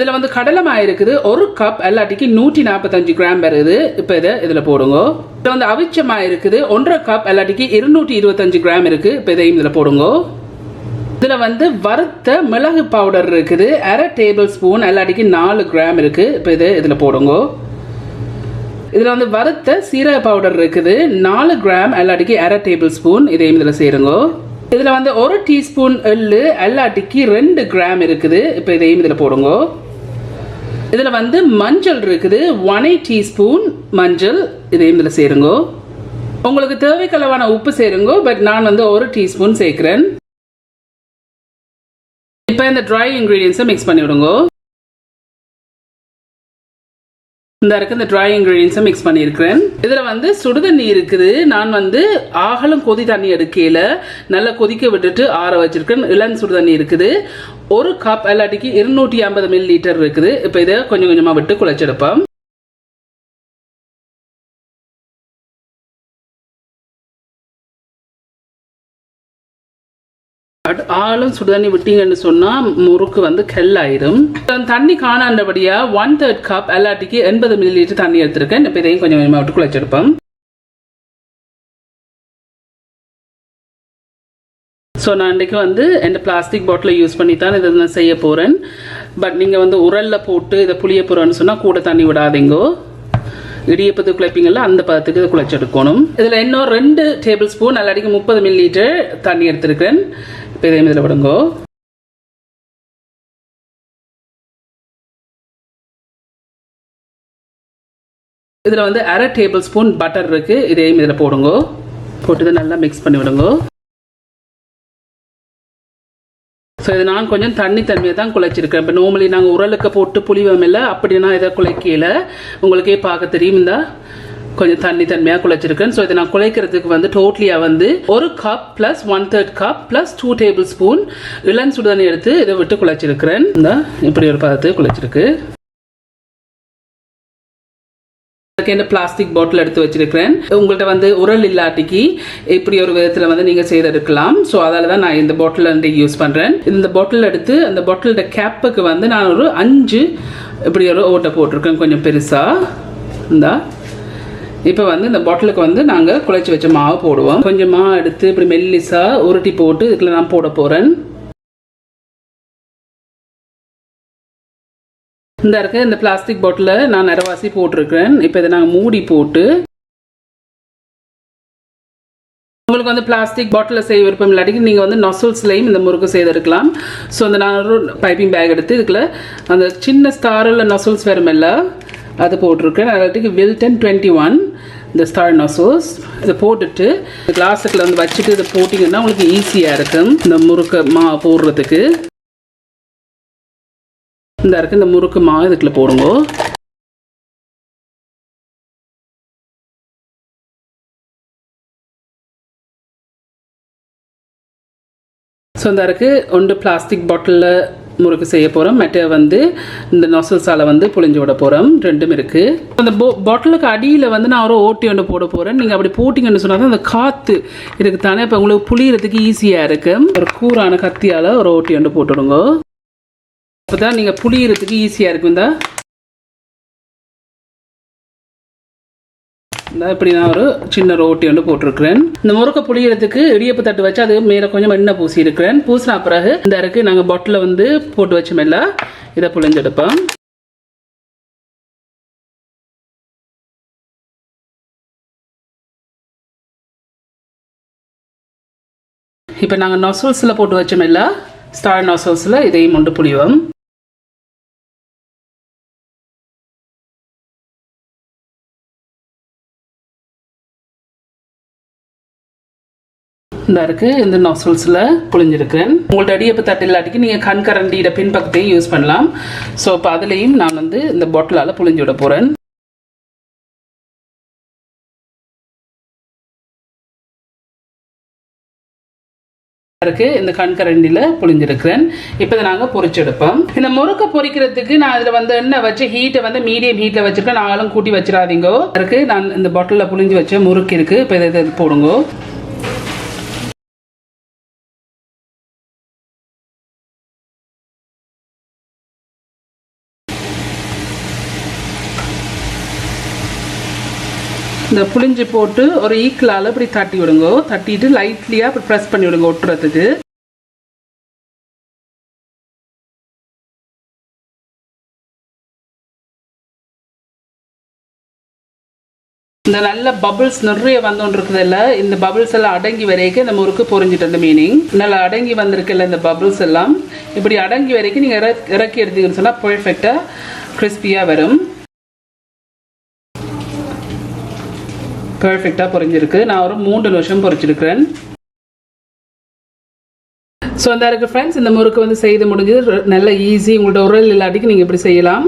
இதில் வந்து கடலை இருக்குது ஒரு கப் எல்லாட்டிக்கு நூற்றி நாற்பத்தஞ்சு கிராம் வருது. இப்போ இதை இதில் போடுங்க. இப்போ வந்து அவிச்ச மாவு இருக்குது ஒன்றரை கப் எல்லாட்டிக்கு இருநூற்றி இருபத்தஞ்சு கிராம் இருக்குது இப்போ இதையும் இதில் போடுங்க. இதில் வந்து வறுத்த மிளகு பவுடர் இருக்குது. அரை டேபிள் ஸ்பூன் எல்லாட்டிக்கு நாலு கிராம் இருக்குது இப்போ இது இதில் போடுங்க. இதில் வந்து வறுத்த சீரக பவுடர் இருக்குது. நாலு கிராம் எல்லாட்டிக்கு அரை டேபிள் ஸ்பூன் இதையும் இதில் சேருங்க. இதில் வந்து ஒரு டீஸ்பூன் எள்ளு எல்லாட்டிக்கு ரெண்டு கிராம் இருக்குது. இப்போ இதையும் இதில் போடுங்க. இதில் வந்து மஞ்சள் இருக்குது. ஒன் எயிட் டீஸ்பூன் மஞ்சள் இதையும் இதில் சேருங்கோ. உங்களுக்கு தேவைக்களவான உப்பு சேருங்கோ பட் நான் வந்து ஒரு டீஸ்பூன் சேர்க்குறேன். இப்போ இந்த ட்ரை இன்க்ரீடியன்ஸை மிக்ஸ் பண்ணி விடுங்க இந்த இருக்கு இந்த ட்ரை இன்க்ரீடியன்ஸை மிக்ஸ் பண்ணியிருக்கிறேன். இதில் வந்து சுடுதண்ணி இருக்குது. நான் வந்து ஆகலும் கொதி தண்ணி எடுக்கையில் நல்லா கொதிக்க விட்டுட்டு ஆற வச்சிருக்கேன். இளம் சுடுதண்ணி இருக்குது. ஒரு கப் எல்லாட்டிக்கு இருநூற்றி ஐம்பது மில்லி லிட்டர் இருக்குது. இப்போ இதை கொஞ்சம் கொஞ்சமாக விட்டு குழைச்செடுப்போம். ஆளும் சுடுதண்ணி விட்டீங்கன்னு சொன்னால் முறுக்கு வந்து கெல்லாயிரும். தண்ணி காணாண்டபடியா ஒன் தேர்ட் கப் எல்லாட்டிக்கு எண்பது மில்லி லிட்டர் தண்ணி எடுத்திருக்கேன். இப்போ இதையும் கொஞ்சம் கொஞ்சமாக விட்டு குழைச்செடுப்போம் ஸோ நான் இன்றைக்கு வந்து எந்த பிளாஸ்டிக் பாட்டிலை யூஸ் பண்ணி தான் இதை நான் செய்ய போகிறேன் பட் நீங்கள் வந்து உரலில் போட்டு இதை புளிய போகிறோன்னு சொன்னால் கூட தண்ணி விடாதீங்கோ. இடியப்பத்து குழைப்பீங்கள அந்த பதத்துக்கு இதை குழைச்செடுக்கணும் இதில் இன்னும் ரெண்டு டேபிள் ஸ்பூன் அல்லாடிக்கு முப்பது மில்லி லிட்டர் தண்ணி எடுத்துருக்கேன் இப்போ இதையும் இதில் விடுங்கோ இதில் வந்து அரை டேபிள் ஸ்பூன் பட்டர் இருக்குது இதையும் இதில் போடுங்க. போட்டு இதை நல்லா மிக்ஸ் பண்ணி விடுங்க. ஸோ இது நான் கொஞ்சம் தண்ணி தன்மையை தான் குழைச்சிருக்கேன் இப்போ நார்மலி நாங்கள் உரலுக்கு போட்டு புளி இல்லை அப்படி நான் இதை குழைக்கல உங்களுக்கே பார்க்க தெரியும் இந்த கொஞ்சம் தண்ணி தன்மையாக குழைச்சிருக்கேன். ஸோ இதை நான் குழைக்கிறதுக்கு வந்து டோட்டலியாக வந்து ஒரு cup plus one third cup plus two tablespoon இளம் சுடுதண்ணி எடுத்து இதை விட்டு குழைச்சிருக்கிறேன். இந்த இப்படி ஒரு பதத்துக்கு குழைச்சிருக்கு. என்ன பிளாஸ்டிக் பாட்டில் எடுத்து வச்சிருக்கிறேன். உங்கள்கிட்ட வந்து உரல் இல்லாட்டிக்கு இப்படி ஒரு விதத்தில் வந்து நீங்கள் செய்தெடுக்கலாம் ஸோ அதால் தான் நான் இந்த பாட்டில் வந்து யூஸ் பண்ணுறேன் இந்த பாட்டில் எடுத்து அந்த பாட்டிலோட கேப்புக்கு வந்து நான் ஒரு அஞ்சு இப்படி ஒரு ஓட்டை போட்டிருக்கேன் கொஞ்சம் பெருசாக இந்தா. இப்போ வந்து இந்த பாட்டிலுக்கு வந்து நாங்கள் குழைச்சி வச்ச மாவு போடுவோம். கொஞ்சம் மாவு எடுத்து இப்படி மெல்லிஸாக உருட்டி போட்டு இதுக்குள்ள நான் போட போகிறேன் இந்த இருக்க இந்த பிளாஸ்டிக் பாட்டிலில் நான் நிறவாசி போட்டிருக்கிறேன். இப்போ இதை நாங்கள் மூடி போட்டு உங்களுக்கு வந்து பிளாஸ்டிக் பாட்டிலில் செய்ய விருப்பம் இல்லாட்டி நீங்கள் வந்து நொசல்ஸ்லையும் இந்த முறுக்கு செய்திருக்கலாம். ஸோ அந்த நான் ஒரு பைப்பிங் பேக் எடுத்து இதுக்குள்ள அந்த சின்ன ஸ்டாரில் நொசல்ஸ் வேறுமில்ல அது போட்டிருக்கேன் அதாட்டிக்கு வில்டன் டுவெண்ட்டி ஒன் இந்த ஸ்டார் நசோஸ் இதை போட்டுட்டு கிளாஸுக்குள்ள வந்து வச்சுட்டு இதை போட்டிங்கன்னா உங்களுக்கு ஈஸியாக இருக்கும். இந்த முறுக்கு மா போடுறதுக்கு. இந்த இருக்கு இந்த முறுக்கு மா இதுக்குள்ள போடுங்க. ஸோ இந்த இருக்கு ஒன்று பிளாஸ்டிக் பாட்டிலில் முறுக்கு செய்ய போகிறோம் மெட்ட வந்து இந்த நொசல்ஸால் வந்து புளிஞ்சு விட போகிறோம் ரெண்டும் இருக்குது அந்த போ பாட்டிலுக்கு அடியில் வந்து நான் ஒரு ஓட்டி ஒன்று போட போகிறேன் நீங்கள் அப்படி போட்டிங்கன்னு சொன்னால் தான் அந்த காற்று இருக்குது தானே. இப்போ உங்களுக்கு புளியறதுக்கு ஈஸியாக இருக்குது ஒரு கூரான கத்தியால் ஒரு ஓட்டி ஒன்று போட்டுடுங்க. அப்போ தான் நீங்கள் புளியறதுக்கு ஈஸியாக இருக்கும் இந்த. இப்படி நான் ஒரு சின்ன ரோட்டி ஒன்று போட்டிருக்கிறேன். இந்த முறுக்க புளியறதுக்கு இடியப்பு தட்டு வச்சு அது மேலே கொஞ்சம் எண்ணெய் பூசி இருக்கிறேன் பூசின பிறகு இந்த இருக்கு நாங்கள் பொட்டில் வந்து போட்டு வச்சோம் மேல இதை புளிஞ்செடுப்போம் இப்போ நாங்கள் நொசல்ஸில் போட்டு வச்சோம் வச்சோமில்ல ஸ்டார் நொசல்ஸில் இதையும் மொண்டு புளிவோம் இந்த இருக்கு இந்த நாசல்ஸில் புழிஞ்சிருக்கிறேன். உங்கள்ட்ட அடியப்பு தட்டு இல்லாட்டிக்கு நீங்கள் கண் கரண்டியோட பின்பக்கத்தையும் யூஸ் பண்ணலாம். ஸோ இப்போ அதுலேயும் நான் வந்து இந்த பாட்டிலால் புழிஞ்சு விட போகிறேன் இருக்கு இந்த கண்கரண்டியில் புளிஞ்சிருக்கிறேன் இப்போ இதை நாங்கள் பொறிச்செடுப்போம். இந்த முறுக்க பொரிக்கிறதுக்கு நான் அதில் வந்து எண்ணெய் வச்சு ஹீட்டை வந்து மீடியம் ஹீட்டில் வச்சிருக்கேன். நாங்களும் கூட்டி வச்சிடாதீங்க. இருக்கு நான் இந்த பாட்டிலில் புழிஞ்சு வச்ச முறுக்கு இருக்கு. இப்போ இதை போடுங்க. இந்த புளிஞ்சு போட்டு ஒரு ஈக்கிளால் இப்படி தட்டி விடுங்க. தட்டிட்டு லைட்லியாக இப்படி ப்ரெஸ் பண்ணி விடுங்க ஒட்டுறதுக்கு. இந்த நல்ல பபுள்ஸ் நிறைய வந்தோன்னு இருக்குதுல்ல இந்த பபுள்ஸ் எல்லாம் அடங்கி வரைக்கும் இந்த முறுக்கு பொறிஞ்சிட்டு அந்த மீனிங் நல்லா அடங்கி வந்திருக்குல்ல இந்த பபுள்ஸ் எல்லாம்? இப்படி அடங்கி வரைக்கும் நீங்கள் இறக்கி இறக்கி எடுத்தீங்கன்னு சொன்னால் பர்ஃபெக்டாக கிறிஸ்பியாக வரும். பர்ஃபெக்டாக பொரிஞ்சிருக்கு. நான் ஒரு மூன்று நிமிஷம் பொரிச்சிருக்கிறேன். ஸோ அந்த இருக்குது ஃப்ரெண்ட்ஸ் இந்த முறுக்கு வந்து செய்து முடிஞ்சது. நல்ல ஈஸி உங்கள்ட்ட உரல் இல்லாட்டிக்கு நீங்கள் இப்படி செய்யலாம்.